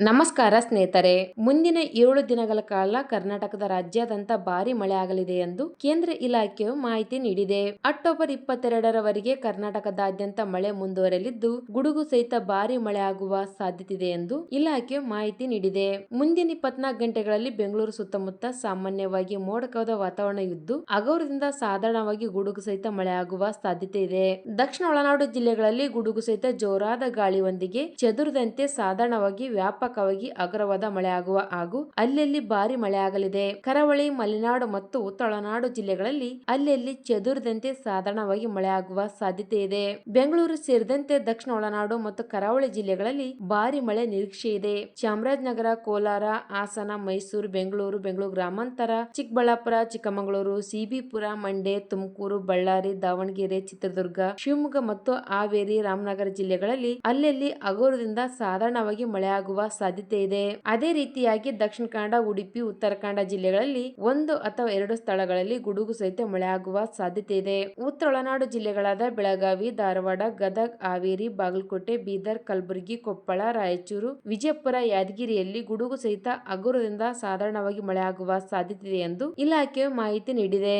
ನಮಸ್ಕಾರ ಸ್ನೇಹಿತರೆ. ಮುಂದಿನ ಏಳು ದಿನಗಳ ಕಾಲ ಕರ್ನಾಟಕದ ರಾಜ್ಯಾದ್ಯಂತ ಭಾರಿ ಮಳೆ ಆಗಲಿದೆ ಎಂದು ಕೇಂದ್ರ ಇಲಾಖೆಯು ಮಾಹಿತಿ ನೀಡಿದೆ. ಅಕ್ಟೋಬರ್ ಇಪ್ಪತ್ತೆರಡರವರೆಗೆ ಕರ್ನಾಟಕದಾದ್ಯಂತ ಮಳೆ ಮುಂದುವರೆಯಲಿದ್ದು ಗುಡುಗು ಸಹಿತ ಭಾರಿ ಮಳೆ ಆಗುವ ಸಾಧ್ಯತೆ ಇದೆ ಎಂದು ಇಲಾಖೆಯು ಮಾಹಿತಿ ನೀಡಿದೆ. ಮುಂದಿನ ಇಪ್ಪತ್ನಾಲ್ಕು ಗಂಟೆಗಳಲ್ಲಿ ಬೆಂಗಳೂರು ಸುತ್ತಮುತ್ತ ಸಾಮಾನ್ಯವಾಗಿ ಮೋಡ ಕವಿದ ವಾತಾವರಣ ಇದ್ದು ಅಗೌರದಿಂದ ಸಾಧಾರಣವಾಗಿ ಗುಡುಗು ಸಹಿತ ಮಳೆ ಆಗುವ ಸಾಧ್ಯತೆ ಇದೆ ದಕ್ಷಿಣ ಒಳನಾಡು ಜಿಲ್ಲೆಗಳಲ್ಲಿ ಗುಡುಗು ಸಹಿತ ಜೋರಾದ ಗಾಳಿಯೊಂದಿಗೆ ಚದುರದಂತೆ ಸಾಧಾರಣವಾಗಿ ವ್ಯಾಪಕವಾಗಿ ಅಗ್ರವಾದ ಮಳೆಯಾಗುವ ಹಾಗೂ ಅಲ್ಲಲ್ಲಿ ಭಾರಿ ಮಳೆಯಾಗಲಿದೆ. ಕರಾವಳಿ, ಮಲೆನಾಡು ಮತ್ತು ತಳನಾಡು ಜಿಲ್ಲೆಗಳಲ್ಲಿ ಅಲ್ಲಲ್ಲಿ ಚದುರದಂತೆ ಸಾಧಾರಣವಾಗಿ ಮಳೆಯಾಗುವ ಸಾಧ್ಯತೆ ಇದೆ. ಬೆಂಗಳೂರು ಸೇರಿದಂತೆ ದಕ್ಷಿಣ ಒಳನಾಡು ಮತ್ತು ಕರಾವಳಿ ಜಿಲ್ಲೆಗಳಲ್ಲಿ ಭಾರಿ ಮಳೆ ನಿರೀಕ್ಷೆ ಇದೆ. ಚಾಮರಾಜನಗರ, ಕೋಲಾರ, ಹಾಸನ, ಮೈಸೂರು, ಬೆಂಗಳೂರು ಬೆಂಗಳೂರು ಗ್ರಾಮಾಂತರ, ಚಿಕ್ಕಬಳ್ಳಾಪುರ, ಚಿಕ್ಕಮಗಳೂರು, ಸಿಬಿಪುರ, ಮಂಡ್ಯ, ತುಮಕೂರು, ಬಳ್ಳಾರಿ, ದಾವಣಗೆರೆ, ಚಿತ್ರದುರ್ಗ, ಶಿವಮೊಗ್ಗ ಮತ್ತು ಹಾವೇರಿ, ರಾಮನಗರ ಜಿಲ್ಲೆಗಳಲ್ಲಿ ಅಲ್ಲಲ್ಲಿ ಅಗೋರದಿಂದ ಸಾಧಾರಣವಾಗಿ ಮಳೆಯಾಗುವ ಸಾಧ್ಯತೆ ಇದೆ ಅದೇ ರೀತಿಯಾಗಿ ದಕ್ಷಿಣ ಕನ್ನಡ, ಉಡುಪಿ, ಉತ್ತರ ಕನ್ನಡ ಜಿಲ್ಲೆಗಳಲ್ಲಿ ಒಂದು ಅಥವಾ ಎರಡು ಸ್ಥಳಗಳಲ್ಲಿ ಗುಡುಗು ಸಹಿತ ಮಳೆಯಾಗುವ ಸಾಧ್ಯತೆ ಇದೆ ಉತ್ತರ ಒಳನಾಡು ಜಿಲ್ಲೆಗಳಾದ ಬೆಳಗಾವಿ, ಧಾರವಾಡ, ಗದಗ್, ಹಾವೇರಿ, ಬಾಗಲಕೋಟೆ, ಬೀದರ್, ಕಲಬುರಗಿ, ಕೊಪ್ಪಳ, ರಾಯಚೂರು, ವಿಜಯಪುರ, ಯಾದಗಿರಿಯಲ್ಲಿ ಗುಡುಗು ಸಹಿತ ಹಗುರದಿಂದ ಸಾಧಾರಣವಾಗಿ ಮಳೆಯಾಗುವ ಸಾಧ್ಯತೆ ಇದೆ ಎಂದು ಇಲಾಖೆಯು ಮಾಹಿತಿ ನೀಡಿದೆ.